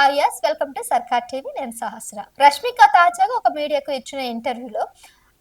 Hi yes welcome to Sarkar TV నేను సహస్ర. రష్మిక తాజాగా ఒక మీడియాకు ఇచ్చిన ఇంటర్వ్యూలో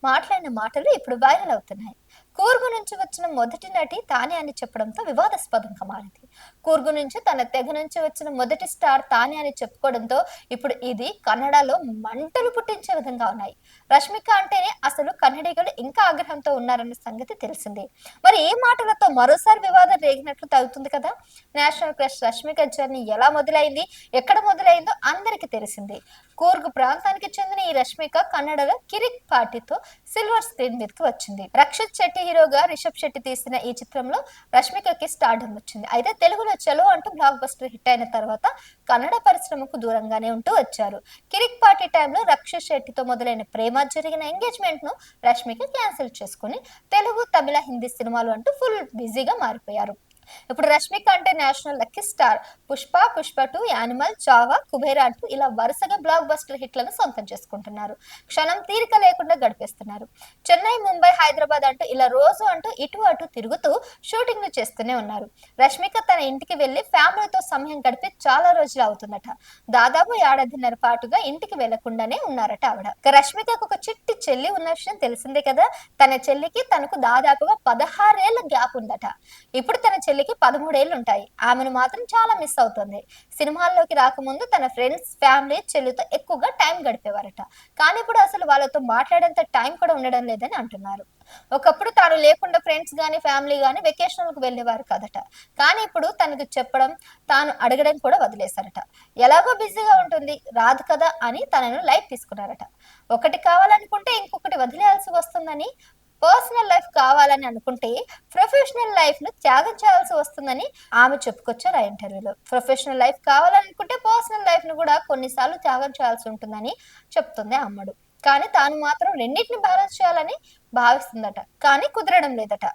మాట్లాడిన మాటలు ఇప్పుడు వైరల్ అవుతున్నాయి. కూర్గు నుంచి వచ్చిన మొదటి నటి తానే అని చెప్పడంతో వివాదాస్పదంగా మారింది. కూర్గు నుంచి తన తెగ నుంచి వచ్చిన మొదటి స్టార్ తానే అని చెప్పుకోవడంతో ఇప్పుడు ఇది కన్నడలో మంటలు పుట్టించే విధంగా ఉన్నాయి. రష్మిక అంటేనే అసలు కన్నడిగలు ఇంకా ఆగ్రహంతో ఉన్నారన్న సంగతి తెలిసిందే. మరి ఏ మాటలతో మరోసారి వివాదం రేగినట్లు తగ్గుతుంది కదా? నేషనల్ క్రష్ రష్మిక జర్నీ ఎలా మొదలైంది? ఎక్కడ మొదలైందో అందరికీ తెలిసిందే. కూర్గ్ ప్రాంతానికి చెందిన ఈ రష్మిక కన్నడలో కిరిక్ పార్టీతో సిల్వర్ స్క్రీన్ మీదకి వచ్చింది. రక్షిత్ శెట్టి హీరోగా రిషబ్ శెట్టి తీసిన ఈ చిత్రంలో రష్మికకి స్టార్డమ్ వచ్చింది. అయితే తెలుగులో చలో అంటూ బ్లాక్ బస్టర్ హిట్ అయిన తర్వాత కన్నడ పరిశ్రమకు దూరంగానే ఉంటూ వచ్చారు. కిరిక్ పార్టీ టైంలో రక్షిత్ శెట్టితో మొదలైన ప్రేమ జరిగిన ఎంగేజ్మెంట్ను రష్మిక క్యాన్సిల్ చేసుకుని తెలుగు తమిళ హిందీ సినిమాలు అంటూ ఫుల్ బిజీగా మారిపోయారు. ఇప్పుడు రష్మిక అంటే national lucky star Pushpa Pushpa two Animal Chhaava Kubera అంటూ ఇలా వరుసగా బ్లాక్ బస్టర్ హిట్లను సొంతం చేసుకుంటున్నారు. క్షణం తీరిక లేకుండా గడిపేస్తున్నారు. చెన్నై ముంబై హైదరాబాద్ అంటూ ఇలా రోజు అంటూ ఇటు అటు తిరుగుతూ షూటింగ్లు చేస్తూనే ఉన్నారు. రష్మిక తన ఇంటికి వెళ్ళి ఫ్యామిలీతో సమయం గడిపి చాలా రోజులు అవుతుందట. దాదాపు ఏడాదిన్నర పాటుగా ఇంటికి వెళ్ళకుండానే ఉన్నారట ఆవిడ. రష్మికకు ఒక చిట్టి చెల్లి ఉన్న విషయం తెలిసిందే కదా. తన చెల్లికి తనకు దాదాపుగా పదహారేళ్ళ గ్యాప్ ఉందట. ఇప్పుడు తన చెల్లికి పదమూడేళ్ళు ఉంటాయి ఆమెను మాత్రం చాలా మిస్ అవుతుంది. సినిమాల్లోకి రాకముందు తన ఫ్రెండ్స్ ఫ్యామిలీ చెల్లితో ఎక్కువగా టైం గడిపేవారట. కానీ ఇప్పుడు అసలు వాళ్ళతో మాట్లాడేంత టైం కూడా ఉండడం లేదని అంటున్నారు. ఒకప్పుడు తాను లేకుండా ఫ్రెండ్స్ గానీ ఫ్యామిలీ గానీ వెకేషన్లకు వెళ్ళేవారు కదట. కానీ ఇప్పుడు తనకు చెప్పడం తాను అడగడం కూడా వదిలేశారట. ఎలాగో బిజీగా ఉంటుంది రాదు కదా అని తనను లైఫ్ తీసుకున్నారట. ఒకటి కావాలనుకుంటే ఇంకొకటి వదిలేయాల్సి వస్తుందని పర్సనల్ లైఫ్ కావాలని అనుకుంటే ప్రొఫెషనల్ లైఫ్ను త్యాగం చేయాల్సి వస్తుందని ఆమె చెప్పుకొచ్చారు ఆ ఇంటర్వ్యూలో. ప్రొఫెషనల్ లైఫ్ కావాలనుకుంటే పర్సనల్ లైఫ్ను కూడా కొన్నిసార్లు త్యాగం చేయాల్సి ఉంటుందని చెప్తుంది అమ్మడు. కానీ తాను మాత్రం రెండింటిని బ్యాలెన్స్ చేయాలని భావిస్తుందట. కానీ కుదరడం లేదట.